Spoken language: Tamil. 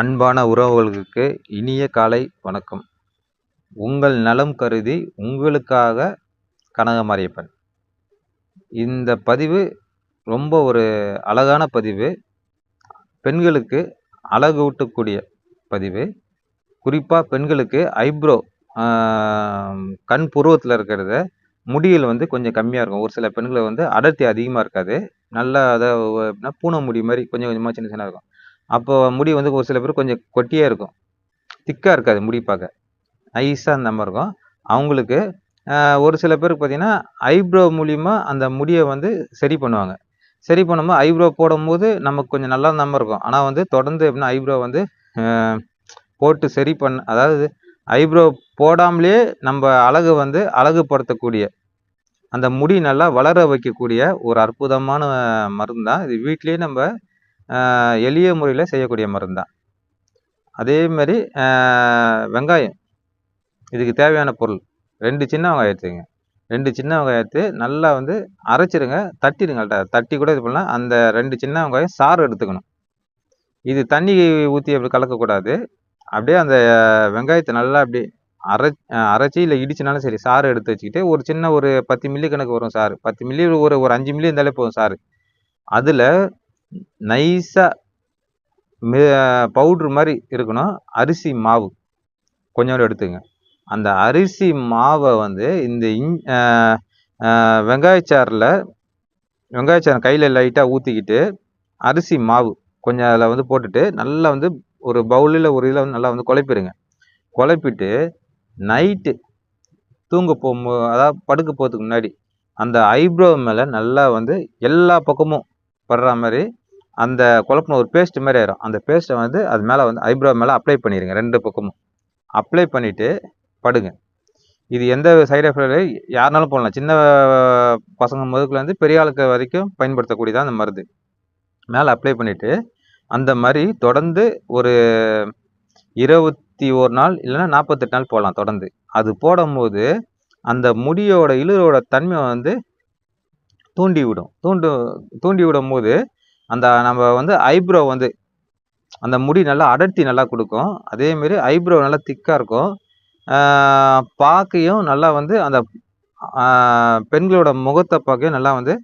அன்பான உறவுகளுக்கு இனிய காலை வணக்கம். உங்கள் நலம் கருதி உங்களுக்காக கனகமாரியப்பன் இந்த பதிவு ரொம்ப ஒரு அழகான பதிவு. பெண்களுக்கு அழகு ஊட்டக்கூடிய பதிவு. குறிப்பாக பெண்களுக்கு ஐப்ரோ கண் புருவத்தில் இருக்கிறத முடியில் வந்து கொஞ்சம் கம்மியாக இருக்கும். ஒரு சில பெண்களை வந்து அடர்த்தி அதிகமாக இருக்காது. நல்லா அதை எப்படின்னா பூனை முடி மாதிரி கொஞ்சம் கொஞ்சமாக சின்ன சின்ன இருக்கும். அப்போது முடி வந்து ஒரு சில பேர் கொஞ்சம் கொட்டியாக இருக்கும். திக்காக இருக்காது முடி பார்க்க. நைஸாக அந்த மாதிரி இருக்கும். அவங்களுக்கு ஒரு சில பேருக்கு பார்த்தீங்கன்னா ஐப்ரோ மூலிமா அந்த முடியை வந்து சரி பண்ணுவாங்க. சரி பண்ணும்போது ஐப்ரோ போடும்போது நமக்கு கொஞ்சம் நல்லா நம்ம இருக்கும். ஆனால் வந்து தொடர்ந்து எப்படின்னா ஐப்ரோ வந்து போட்டு சரி பண்ண அதாவது ஐப்ரோ போடாமலே நம்ம அழகு வந்து அழகுபடுத்தக்கூடிய அந்த முடி நல்லா வளர வைக்கக்கூடிய ஒரு அற்புதமான மருந்து தான் இது வீட்டிலேயே நம்ம எளிய முறையில் செய்யக்கூடிய மருந்து தான் அதே மாதிரி வெங்காயம். இதுக்கு தேவையான பொருள். ரெண்டு சின்ன வெங்காயம் எடுத்துங்க ரெண்டு சின்ன வெங்காயத்தை நல்லா வந்து அரைச்சிடுங்க தட்டிடுங்க தட்டி கூட இது பண்ணலாம். அந்த ரெண்டு சின்ன வெங்காயம் சாறு எடுத்துக்கணும். இது தண்ணி ஊற்றி அப்படி கலக்கக்கூடாது. அப்படியே அந்த வெங்காயத்தை நல்லா அப்படி அரை அரைச்சி இல்லை இடிச்சினாலும் சரி சாறு எடுத்து வச்சுக்கிட்டு ஒரு சின்ன ஒரு பத்து மில்லி கணக்கு வரும் சாறு. பத்து மில்லி ஒரு ஒரு அஞ்சு மில்லி இருந்தாலே போதும் சாறு. அதில் நைஸாக பவுட்ரு மாதிரி இருக்கணும். அரிசி மாவு. கொஞ்சோண்டு எடுத்துங்க. அந்த அரிசி மாவை வந்து இந்த இஞ் அஹ் அஹ் வெங்காயச்சாறில் வெங்காயச்சாறு கையில் லைட்டாக ஊற்றிக்கிட்டு அரிசி மாவு கொஞ்சம் அதில் வந்து போட்டுட்டு நல்லா வந்து ஒரு பவுலில் ஒரு இதில் வந்து நல்லா வந்து குழப்பிடுங்க குழப்பிட்டு நைட்டு தூங்க போகும்போது அதாவது படுக்க போகிறதுக்கு முன்னாடி அந்த ஐப்ரோ மேலே நல்லா வந்து எல்லா பக்கமும் படுற மாதிரி அந்த குழப்பின ஒரு பேஸ்ட் மாதிரி ஆயிரும். அந்த பேஸ்ட்டை வந்து அது மேலே வந்து ஐப்ரோ மேலே அப்ளை பண்ணிடுங்க ரெண்டு பக்கமும். அப்ளை பண்ணிவிட்டு படுங்க. இது எந்த சைடு எஃபெக்ட் யாருனாலும் போடலாம். சின்ன பசங்க முதுக்குலேருந்து பெரிய ஆளுக்கு வரைக்கும் பயன்படுத்தக்கூடியதான் அந்த மருந்து. மேலே அப்ளை பண்ணிவிட்டு அந்த மாதிரி தொடர்ந்து ஒரு இருபத்தி ஒரு நாள் இல்லைன்னா நாற்பத்தெட்டு நாள் போடலாம் தொடர்ந்து. அது போடும்போது அந்த முடியோட இழுரோட தன்மை வந்து தூண்டி விடும் தூண்டு தூண்டி விடும் போது அந்த நம்ம வந்து ஐப்ரோ வந்து அந்த முடி நல்லா அடர்த்தி நல்லா கொடுக்கும். அதேமாரி ஐப்ரோ நல்லா திக்காக இருக்கும். பார்க்கையும் நல்லா வந்து அந்த பெண்களோட முகத்தை பார்க்கையும் நல்லா வந்து